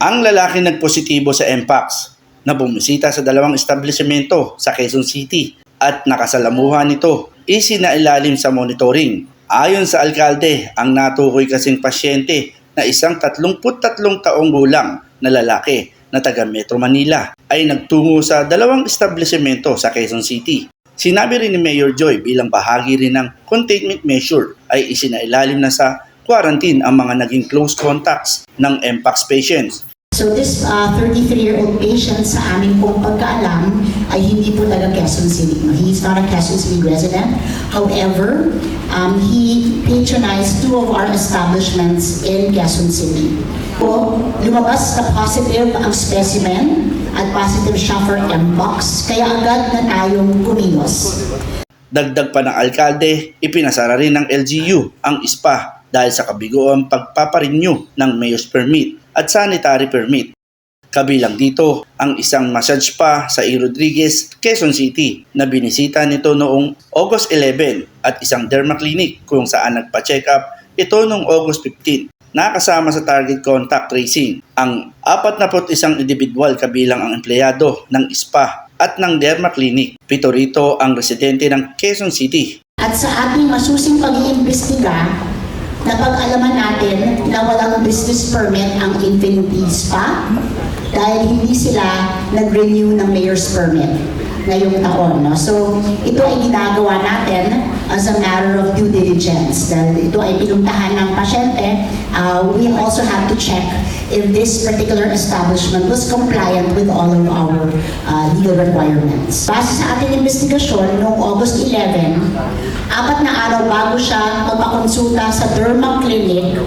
Ang lalaki nagpositibo sa MPAX na bumisita sa dalawang establishmento sa Quezon City at nakasalamuhan nito isinailalim sa monitoring. Ayon sa alkalde, ang natukoy kasing pasyente na isang 33 taong gulang na lalaki na taga Metro Manila ay nagtungo sa dalawang establishmento sa Quezon City. Sinabi rin ni Mayor Joy bilang bahagi rin ng containment measure ay isinailalim na sa quarantine ang mga naging close contacts ng MPAX patients. So this uh, 33-year-old patient sa aming pong pagkaalam ay hindi po taga Quezon City. No? He's not a Quezon City resident. However, um, he patronized two of our establishments in Quezon City. Po, lumabas na positive ang specimen at positive siya for Mpox, kaya agad na tayong kumilos. Dagdag pa ng alkalde, ipinasara rin ng LGU ang SPA dahil sa kabigoang pagpaparenew ng mayor's permit at sanitary permit. Kabilang dito ang isang massage spa sa E. Rodriguez, Quezon City na binisita nito noong August 11 at isang derma clinic kung saan nagpa-check up ito noong August 15. Nakasama sa target contact tracing ang 41 individual kabilang ang empleyado ng spa at ng derma clinic. Pito rito ang residente ng Quezon City At sa ating masusing pag-iimbestiga, napag-alaman natin na walang business permit ang Infinity Spa dahil hindi sila nag-renew ng mayor's permit ngayong taon. No? So, ito ay ginagawa natin as a matter of due diligence. Dahil ito ay pinuntahan ng pasyente, uh, we also have to check if this particular establishment was compliant with all of our uh, legal requirements. Base sa ating investigasyon, noong August 11, apat na araw bago siya magpakonsulta sa Derma Clinic,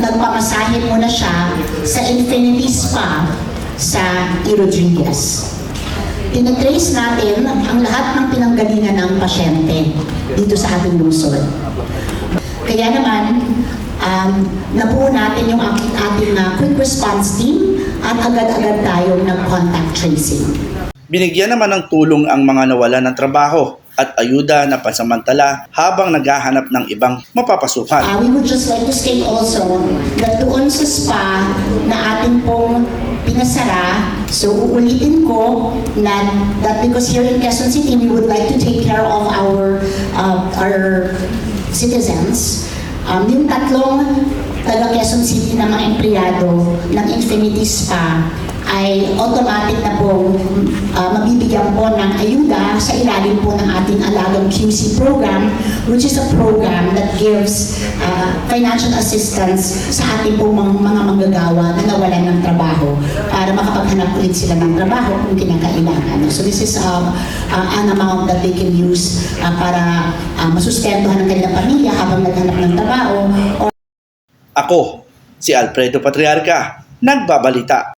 nagpamasahe muna siya sa Infinity Spa sa. Rodriguez. Tinatrace natin ang lahat ng pinanggalingan ng pasyente dito sa ating lungsod. Kaya naman, um, nabuo natin yung ating, ating uh, quick response team at agad-agad tayong nag-contact tracing. Binigyan naman ng tulong ang mga nawala ng trabaho at ayuda na pansamantala habang naghahanap ng ibang mapapasukan. Uh, we would just like to state also that doon sa spa na ating pong pinasara, so uulitin ko na that because here in Quezon City, we would like to take care of our uh, our citizens. Um, yung tatlong taga Quezon City na mga empleyado ng Infinity Spa ay automatic na po uh, mabibigyan po ng ayuda sa ilalim po ng ating alagang QC program which is a program that gives uh, financial assistance sa ating po mga, mga manggagawa na nawalan ng trabaho ulit sila ng trabaho kung kinakailangan. So this is uh, uh, an amount that they can use uh, para uh, masustentuhan ng kanilang pamilya habang naghanap ng trabaho or Ako, si Alfredo Patriarca, nagbabalita.